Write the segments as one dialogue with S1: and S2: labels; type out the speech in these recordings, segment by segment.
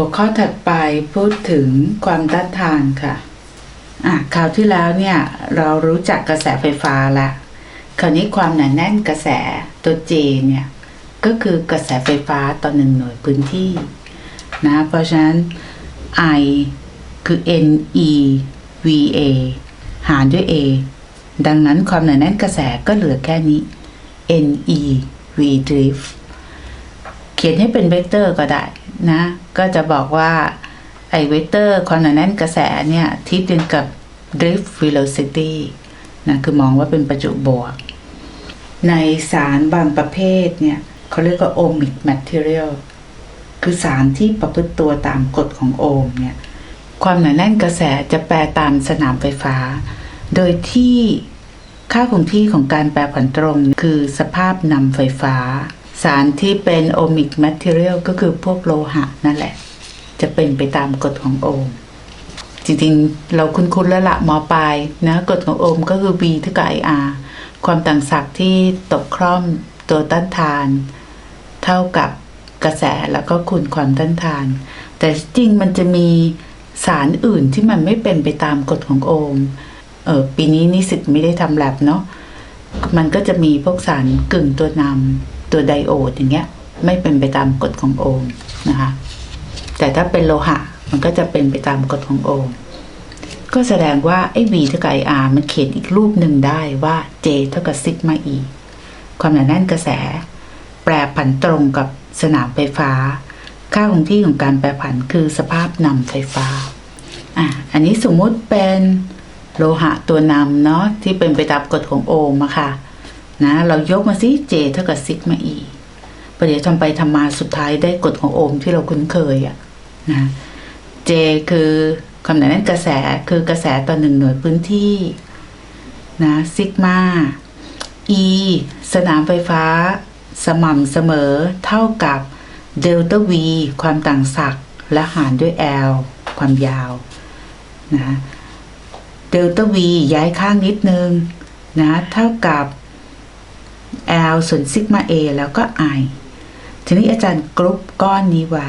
S1: หัวข้อถัดไปพูดถึงความต้านทานค่ะอะคราวที่แล้วเนี่ย เรารู้จักกระแสไฟฟ้าละคราวนี้ความหนาแน่นกระแสตัว J เนี่ย ก็คือกระแสไฟฟ้าต่อหนึ่งหน่วยพื้นที่นะ เพราะฉะนั้น I คือ N E V A หารด้วย A ดังนั้นความหนาแน่นกระแสก็เหลือแค่นี้ N E V drift เขียนให้เป็นเวกเตอร์ก็ได้ นะ ก็จะบอกว่าไอเวเตอร์ความหนาแน่นกระแสเนี่ยทิศเดียวกับ drift velocity นะคือมองว่าเป็นประจุบวก ในสารบางประเภทเนี่ยเขาเรียกว่า ohmic material คือสารที่ประพฤติตัวตามกฎของโอห์มเนี่ยความหนาแน่นกระแสจะแปรตามสนามไฟฟ้า โดยที่ค่าคงที่ของการแปรผันตรงคือสภาพนำไฟฟ้า สารที่เป็นโอมิกแมทเทียลก็คือพวกโลหะนั่นแหละ จะเป็นไปตามกฎของโอห์มจริงๆ เราคุ้นๆแล้วละมอปลายนะกฎของโอห์มก็คือ V เท่ากับ IR ความต่างศักย์ที่ตกคร่อมตัวต้านทาน เท่ากับกระแสแล้วก็คูณความต้านทาน แต่จริงมันจะมีสารอื่นที่มันไม่เป็นไปตามกฎของโอห์มเออปีนี้นิสิตไม่ได้ทำแลบเนาะมันก็จะมีพวกสารกึ่งตัวนำ ตัวไดโอดอย่างเงี้ย ไม่เป็นไปตามกฎของโอห์มนะคะ แต่ถ้าเป็นโลหะมันก็จะเป็นไปตามกฎของโอห์มก็แสดงว่าไอ้ V เท่ากับ IR มันเขียนอีกรูปหนึ่งได้ว่า J เท่ากับซิกมา E ความหนาแน่นกระแส แปรผันตรงกับสนามไฟฟ้า ค่าคงที่ของการแปรผันคือสภาพนำไฟฟ้าอะอันนี้สมมุติเป็นโลหะตัวนำเนาะที่เป็นไปตามกฎของโอห์มอะค่ะ นะเรายกมาสิ J เท่ากับซิกมา E ประเดี๋ยวทำไปทำมาสุดท้ายได้กฎของโอห์มที่เราคุ้นเคยอะนะ J คือความหนาแน่นกระแสคือกระแสต่อหนึ่งหน่วยพื้นที่นะซิกมา E สนามไฟฟ้า สม่ำเสมอเท่ากับเดลต้า V ความต่างศักย์และหารด้วย L ความยาวนะเดลต้า V ย้ายข้างนิดนึงนะเท่ากับ L ส่วนซิกมา A แล้วก็ I ทีนี้อาจารย์กรุ๊ปก้อนนี้ไว้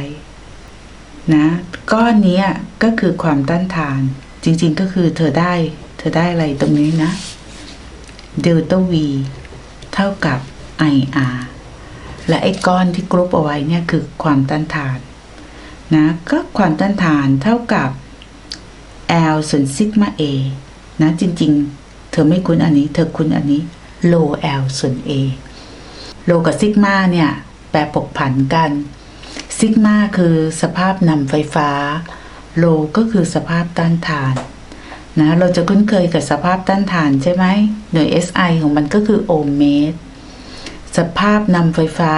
S1: นะก้อนนี้ก็คือความต้านทาน จริงๆก็คือเธอได้ เธอได้อะไรตรงนี้นะเดลต้า V เท่ากับ IR และไอ้ก้อนที่กรุ๊ปเอาไว้เนี่ยคือความต้านทานนะก็ความต้านทานเท่ากับ L ส่วนซิกมา A นะจริงๆ เธอไม่คุ้นอันนี้ เธอคุ้นอันนี้ low L ส่วน A โลกับซิกมาเนี่ย แปรปกผันกันซิกมาคือสภาพนำไฟฟ้า โลก็คือสภาพต้านทานนะเราจะคุ้นเคยกับสภาพต้านทานใช่ไหมหน่วย SI ของมันก็คือโอห์มเมตร สภาพนำไฟฟ้า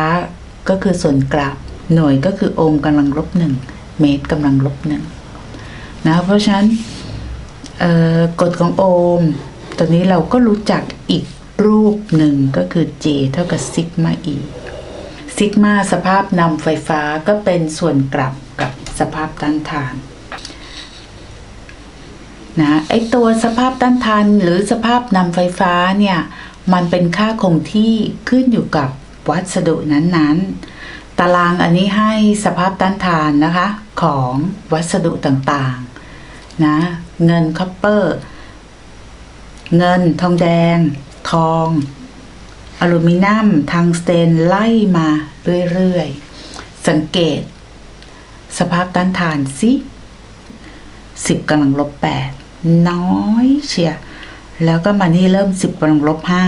S1: ก็คือส่วนกลับ หน่วยก็คือโอห์มกำลังลบหนึ่งเมตรกำลังลบหนึ่งนะเพราะฉะนั้นกฎของโอห์มตอนนี้เราก็รู้จักอีก รูปหนึ่งก็คือ J เท่ากับซิกมา E ซิกมาสภาพนำไฟฟ้าก็เป็นส่วนกลับกับสภาพต้านทานนะไอตัวสภาพต้านทานหรือสภาพนำไฟฟ้าเนี่ยมันเป็นค่าคงที่ขึ้นอยู่กับวัสดุนั้นๆ ตารางอันนี้ให้สภาพต้านทานนะคะของวัสดุต่างๆนะเงินคอปเปอร์ เงินทองแดง ทอง อลูมิเนียมทางสเตนไล่มาเรื่อยๆ สังเกต สภาพต้านทานสิสิบกำลังลบแปดน้อยเชียแล้วก็มานี่เริ่มสิบกำลังลบห้า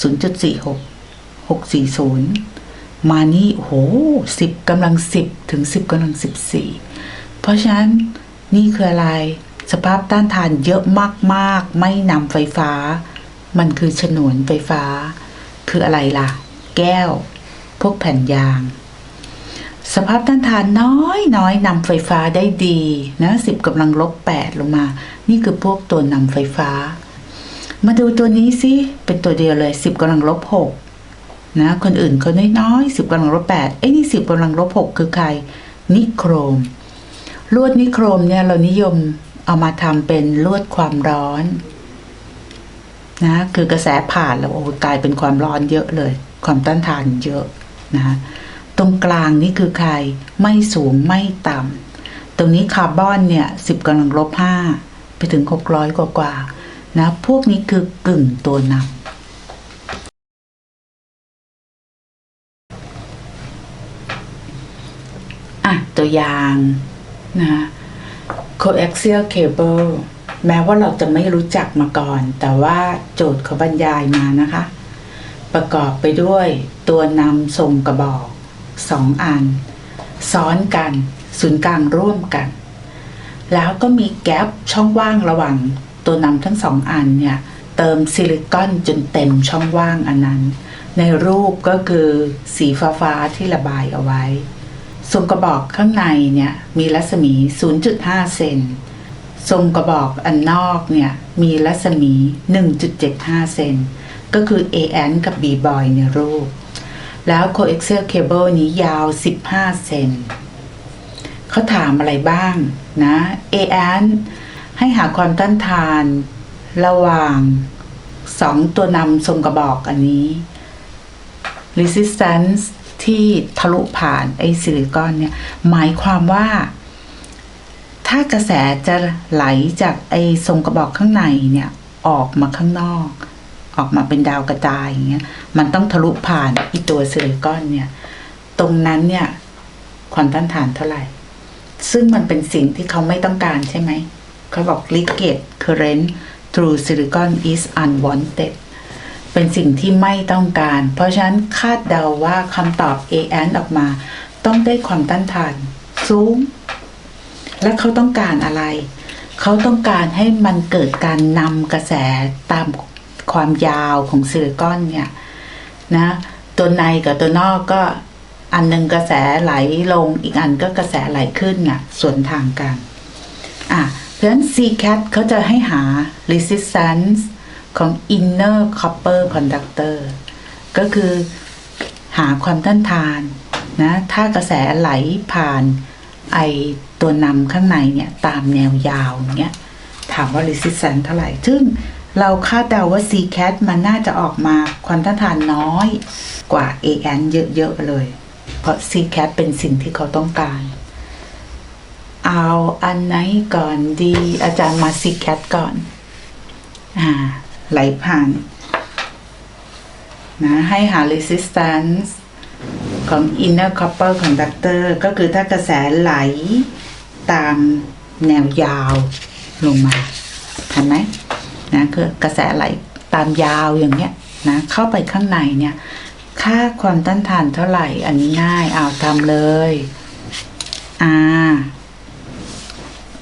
S1: ศูนย์จุดสี่หกหกสี่ศูนย์มานี่โหสิบกำลังสิบถึงสิบกำลังสิบสี่เพราะฉะนั้นนี่คืออะไร สภาพต้านทานเยอะมาก ๆ ไม่นำไฟฟ้า มันคือฉนวนไฟฟ้า คืออะไรล่ะ แก้ว พวกแผ่นยาง สภาพต้านทานน้อยน้อยนำไฟฟ้าได้ดีนะสิบกำลังลบแปดลงมา นี่คือพวกตัวนำไฟฟ้า มาดูตัวนี้สิ เป็นตัวเดียวเลยสิบกำลังลบหกนะคนอื่นเขาน้อยๆสิบกำลังลบแปดไอ้นี่สิบกำลังลบหกคือใคร นิโครม ลวดนิโครมเนี่ยเรานิยมเอามาทำเป็นลวดความร้อน นะ คือกระแสผ่านแล้วโอ้กลายเป็นความร้อนเยอะเลย ความต้านทานเยอะนะตรงกลางนี่คือใครไม่สูงไม่ต่ำตรงนี้คาร์บอนเนี่ยสิบกำลังลบห้าไปถึงหกร้อยกว่ากว่าๆนะพวกนี้คือกึ่งตัวนำอะตัวอย่างนะ coaxial cable แม้ว่าเราจะไม่รู้จักมาก่อน แต่ว่าโจทย์เขาบรรยายมานะคะ ประกอบไปด้วยตัวนำส่งกระบอกสองอัน ซ้อนกัน ศูนย์กลางร่วมกัน แล้วก็มีแกลบช่องว่างระหว่าง ตัวนำทั้งสองอันเนี่ยเติมซิลิคอนจนเต็มช่องว่างอันนั้น ในรูปก็คือสีฟ้าๆที่ระบายเอาไว้ทรงกระบอกข้างในเนี่ยมีรัศมี 0.5 เซน ทรงกระบอกอันนอกเนี่ยมีรัศมี 1.75 เซน ก็คือ AN กับ B-boy ในรูป แล้ว coaxial cable นี้ยาว 15 เซนเขาถามอะไรบ้างนะ AN ให้หาความต้านทานระหว่างสองตัวนำทรงกระบอกอันนี้ resistance ที่ทะลุผ่านไอซิลิคอนเนี่ยหมายความว่า ถ้ากระแสจะไหลจากไอทรงกระบอกข้างในเนี่ยออกมาข้างนอก ออกมาเป็นดาวกระจายอย่างเงี้ยมันต้องทะลุผ่านอีตัวซิลิคอนเนี่ย ตรงนั้นเนี่ยความต้านทานเท่าไหร่ ซึ่งมันเป็นสิ่งที่เขาไม่ต้องการใช่ไหม เขาบอก leakage current through silicon is unwanted เป็นสิ่งที่ไม่ต้องการ เพราะฉะนั้นคาดเดาว่าคำตอบ AN ออกมา ต้องได้ความต้านทานสูง และเขาต้องการอะไร เขาต้องการให้มันเกิดการนำกระแสตามความยาวของซิลิคอนเนี่ยนะตัวในกับตัวนอกก็อันหนึ่งกระแสไหลลงอีกอันก็กระแสไหลขึ้นน่ะส่วนทางกันอะเพราะฉะนั้น CCAT เขาจะให้หา resistance ของ inner copper conductor ก็คือหาความต้านทานนะถ้ากระแสไหลผ่าน ไอตัวนำข้างในเนี่ยตามแนวยาวอย่างเงี้ยถามว่า resistance เท่าไหร่ ซึ่งเราคาดเดาว่า CCAT มันน่าจะออกมาความต้านทานน้อยกว่า AN เยอะ ๆ เลย เพราะ CCAT เป็นสิ่งที่เขาต้องการ เอาอันไหนก่อนดีอาจารย์มา CCAT ก่อน อ่า ไหลผ่าน นะ ให้หา resistance ของ inner copper conductor ก็คือถ้ากระแสไหลตามแนวยาวลงมาทันไหมนะคือกระแสไหลตามยาวอย่างเงี้ยนะเข้าไปข้างในเนี่ย ค่าความต้านทานเท่าไหร่ อันนี้ง่ายเอาทำเลย R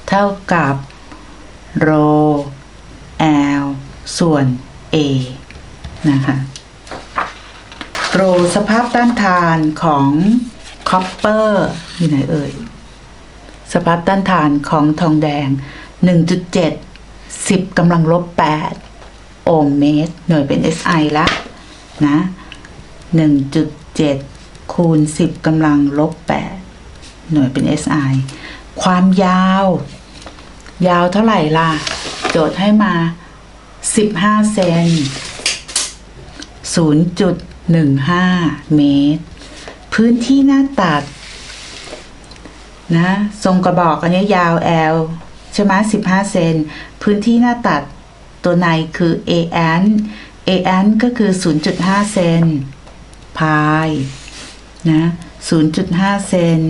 S1: เท่ากับ ρ L ส่วน A นะคะ โรสภาพต้านทานของคอปเปอร์อยู่ไหนเอ่ย สภาพต้านทานของทองแดง 1.7 10กำลังลบ 8 โอห์มเมตร หน่วยเป็น SI ละนะ 1.7 คูณ 10กำลังลบ 8 หน่วยเป็น SI ความยาว ยาวเท่าไหร่ล่ะ โจทย์ให้มา 15 เซน 15 เมตร พื้นที่หน้าตัด นะ ทรงกระบอกอันนี้ยาว L ใช่ไหม15 เซน พื้นที่หน้าตัดตัวในคือ AN AN ก็คือ 0.5 เซนพายนะ 0.5 เซน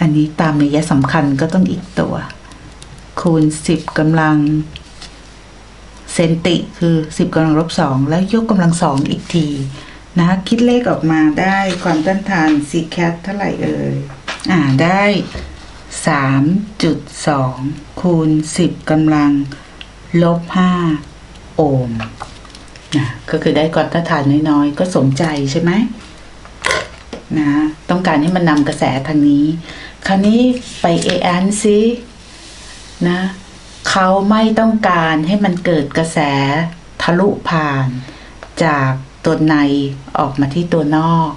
S1: อันนี้ตามนัยสำคัญก็ต้องอีกตัว คูณ 10กำลัง เซนติคือ 10กำลังลบ2แล้วยกกำลังสองอีกทีนะคิดเลขออกมาได้ความต้านทาน c c a t เท่าไหร่เอ่ยอ่าได้ 3.2 คูณ 10กำลังลบ 5 โอห์มนะก็คือได้ความต้านทานน้อยๆ ก็สมใจใช่ไหมนะต้องการให้มันนำกระแสทางนี้ คราวนี้ไป AN ซินะ เขาไม่ต้องการให้มันเกิดกระแสทะลุผ่าน จากตัวในออกมาที่ตัวนอก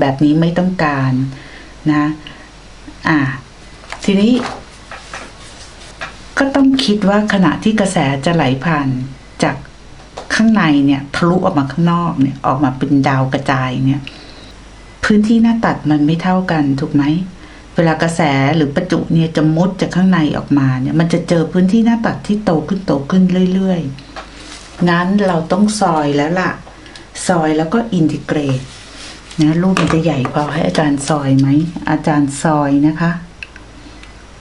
S1: แบบนี้ไม่ต้องการนะ อ่า ทีนี้ ก็ต้องคิดว่าขณะที่กระแสจะไหลผ่านจากข้างในเนี่ย ทะลุออกมาข้างนอกเนี่ย ออกมาเป็นดาวกระจายเนี่ย พื้นที่หน้าตัดมันไม่เท่ากันถูกไหม เวลากระแสหรือประจุเนี่ยจะมุดจากข้างในออกมาเนี่ยมันจะเจอพื้นที่หน้าตัดที่โตขึ้นโตขึ้นเรื่อยๆ งั้นเราต้องซอยแล้วล่ะ ซอยแล้วก็อินทิเกรตนะรูปมันจะใหญ่พอให้อาจารย์ซอยไหม อาจารย์ซอยนะคะ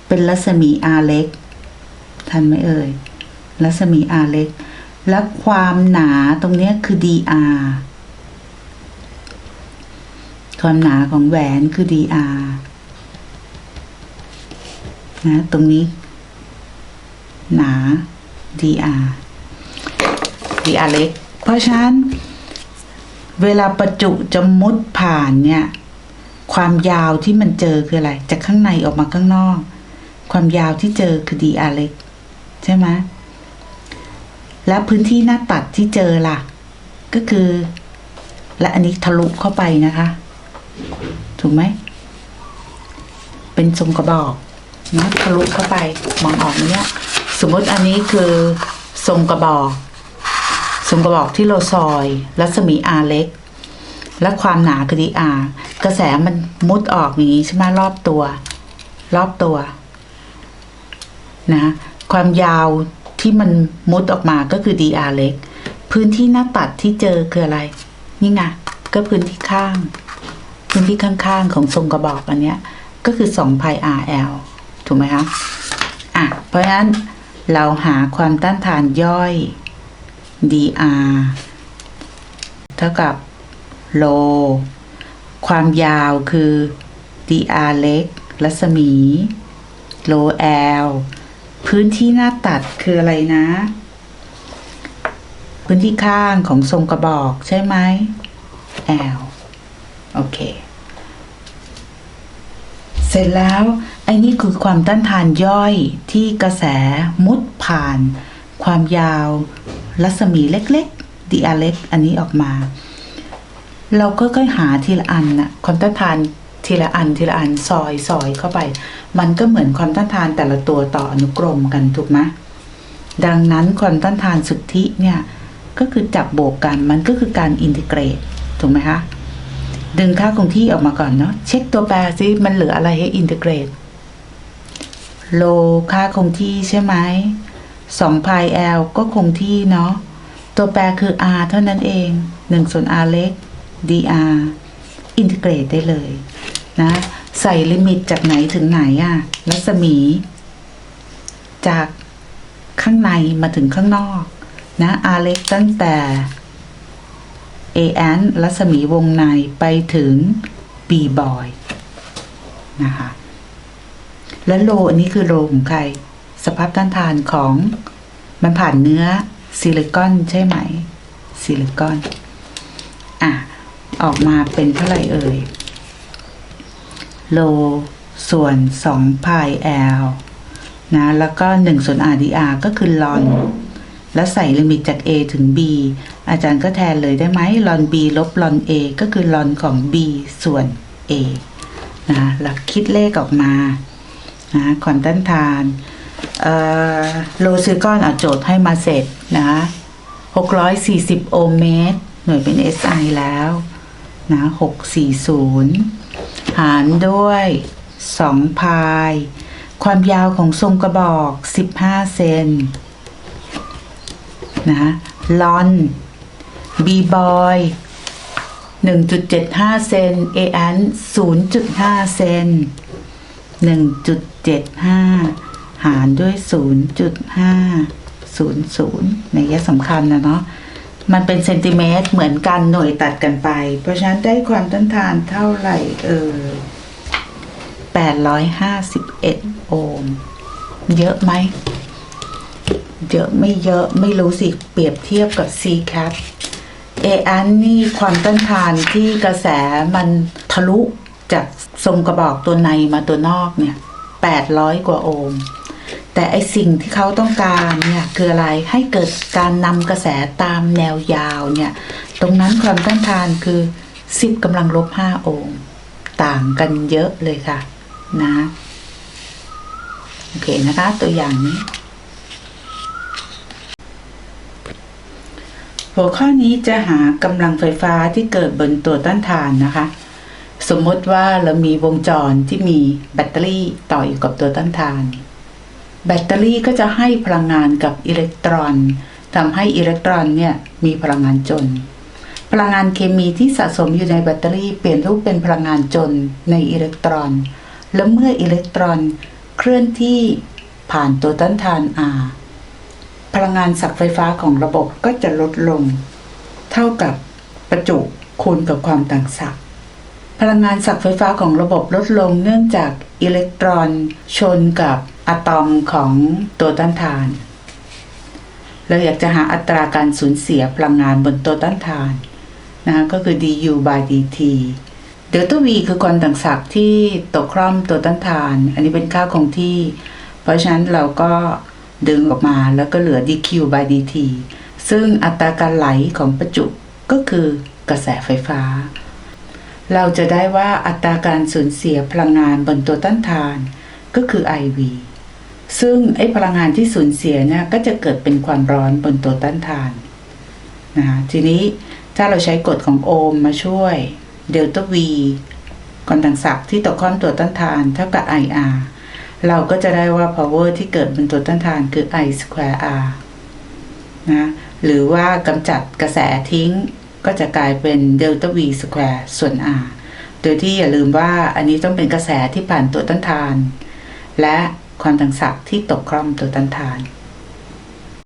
S1: เป็นรัศมี R เล็กทันไหมเอ่ย รัศมี R เล็ก และความหนาตรงเนี้ยคือ dr ความหนาของแหวนคือ dr นะตรงนี้ หนา dr dr เล็ก เพราะฉะนั้นเวลาประจุจะมุดผ่านเนี่ย ความยาวที่มันเจอคืออะไร จากข้างในออกมาข้างนอก ความยาวที่เจอคือ dr เล็ก ใช่ไหมแล้วพื้นที่หน้าตัดที่เจอล่ะ ก็คือ และอันนี้ทะลุเข้าไปนะคะ ถูกไหม เป็นทรงกระบอก นะทะลุเข้าไปมองออกเนี่ยสมมติอันนี้คือทรงกระบอก ทรงกระบอกที่เราซอย รัศมี R เล็ก และความหนาคือ dr กระแสมันมุดออกอย่างนี้ใช่ไหมรอบตัว รอบตัว นะ ความยาวที่มันมุดออกมาก็คือ dr เล็ก พื้นที่หน้าตัดที่เจอคืออะไร นี่ไงก็พื้นที่ข้าง พื้นที่ข้างๆของทรงกระบอกอันเนี้ยก็คือ2 pi rl ถูกไหมคะอะเพราะฉะนั้นเราหาความต้านทานย่อย dr เท่ากับโลความยาวคือ dr เล็ก รัศมี โล l พื้นที่หน้าตัดคืออะไรนะ พื้นที่ข้างของทรงกระบอกใช่ไหม L โอเค เสร็จแล้วไอ้นี่คือความต้านทานย่อยที่กระแสมุดผ่าน ความยาวรัศมีเล็กๆ d r เล็กอันนี้ออกมา เราก็ค่อยหาทีละอันนะความต้านทานทีละอันทีละอันซอยซอยเข้าไป มันก็เหมือนความต้านทานแต่ละตัวต่ออนุกรมกันถูกไหมดังนั้นความต้านทานสุทธิเนี่ยก็คือจับโบกกันมันก็คือการอินทิเกรตถูกไหมคะ ดึงค่าคงที่ออกมาก่อนเนาะเช็คตัวแปรซิมันเหลืออะไรให้อินทิเกรตโลค่าคงที่ใช่ไหม2 pi l ก็คงที่เนาะตัวแปรคือ r เท่านั้นเอง1ส่วน r เล็ก dr อินทิเกรตได้เลยนะใส่ลิมิตจากไหนถึงไหนอะรัศมี จากข้างในมาถึงข้างนอกนะ r เล็กตั้งแต่ an รัศมีวงในไปถึง b boy นะคะและโลอันนี้คือโลของใคร สภาพต้านทานของมันผ่านเนื้อซิลิคอนใช่ไหมซิลิคอนอะออกมาเป็นเท่าไหร่เอ่ยโลส่วน2 pi l นะแล้วก็ 1 ส่วน rdr ก็คือลอน แล้วใส่ลิมิตจาก a ถึง b อาจารย์ก็แทนเลยได้ไหมลอน b ลบลอน a ก็คือลอนของ b ส่วน a นะแล้วคิดเลขออกมานะความต้านทานโลซิลิคอนอาโจทย์ให้มาเสร็จนะ640 โอห์มเมตร หน่วยเป็น SI แล้วนะ640 หารด้วย 2 พาย ความยาวของทรงกระบอก 15 เซนนะลอน บีบอย1.75 เซนเอแอน0.5 เซน 1.75 หารด้วย 0.500ในยะสำคัญนะเนาะ มันเป็นเซนติเมตรเหมือนกันหน่วยตัดกันไป เพราะฉะนั้นได้ความต้านทานเท่าไหร่เออ851 โอห์ม เยอะไหม เยอะไม่เยอะไม่รู้สิ เปรียบเทียบกับ C cap เออันนี่ความต้านทานที่กระแสมันทะลุจากทรงกระบอกตัวในมาตัวนอกเนี่ย800กว่าโอห์มแต่ไอสิ่งที่เขาต้องการเนี่ยคืออะไรให้เกิดการนำกระแสตามแนวยาวเนี่ย ตรงนั้นความต้านทานคือ10กำลังลบ5โอห์มต่างกันเยอะเลยค่ะนะ โอเคนะคะ ตัวอย่างนี้ หัวข้อนี้จะหากำลังไฟฟ้าที่เกิดบนตัวต้านทานนะคะ สมมติว่าเรามีวงจรที่มีแบตเตอรี่ต่ออยู่กับตัวต้านทาน แบตเตอรี่ก็จะให้พลังงานกับอิเล็กตรอนทำให้อิเล็กตรอนเนี่ยมีพลังงานจน พลังงานเคมีที่สะสมอยู่ในแบตเตอรี่เปลี่ยนรูปเป็นพลังงานจนในอิเล็กตรอน แล้วเมื่ออิเล็กตรอนเคลื่อนที่ผ่านตัวต้านทาน R พลังงานสักไฟฟ้าของระบบก็จะลดลง เท่ากับประจุคูณกับความต่างศักย์พลังงานสักไฟฟ้าของระบบลดลงเนื่องจากอิเล็กตรอนชนกับอะตอมของตัวต้านทาน เราอยากจะหาอัตราการสูญเสียพลังงานบนตัวต้านทานนะคะก็คือ du by dt เดลต้า v คือความต่างศักย์ที่ตกคร่อมตัวต้านทาน อันนี้เป็นค่าคงที่ เพราะฉะนั้นเราก็ ดึงออกมาแล้วก็เหลือ dq by dt ซึ่งอัตราการไหลของประจุก็คือกระแสไฟฟ้า เราจะได้ว่าอัตราการสูญเสียพลังงานบนตัวต้านทานก็คือ IV ซึ่งไอ้พลังงานที่สูญเสียเนี่ยก็จะเกิดเป็นความร้อนบนตัวต้านทานนะคะทีนี้ถ้าเราใช้กฎของโอห์มมาช่วยเดลต้า V ความต่างศักย์ที่ตกข้อมตัวต้านทานเท่ากับ IR เราก็จะได้ว่า power ที่เกิดบนตัวต้านทานคือ I square R นะหรือว่ากำจัดกระแสทิ้งก็จะกลายเป็นเดลต้า V square ส่วน R โดยที่อย่าลืมว่าอันนี้ต้องเป็นกระแสที่ผ่านตัวต้านทาน และความต่างศักย์ที่ตกคร่อมตัวต้านทาน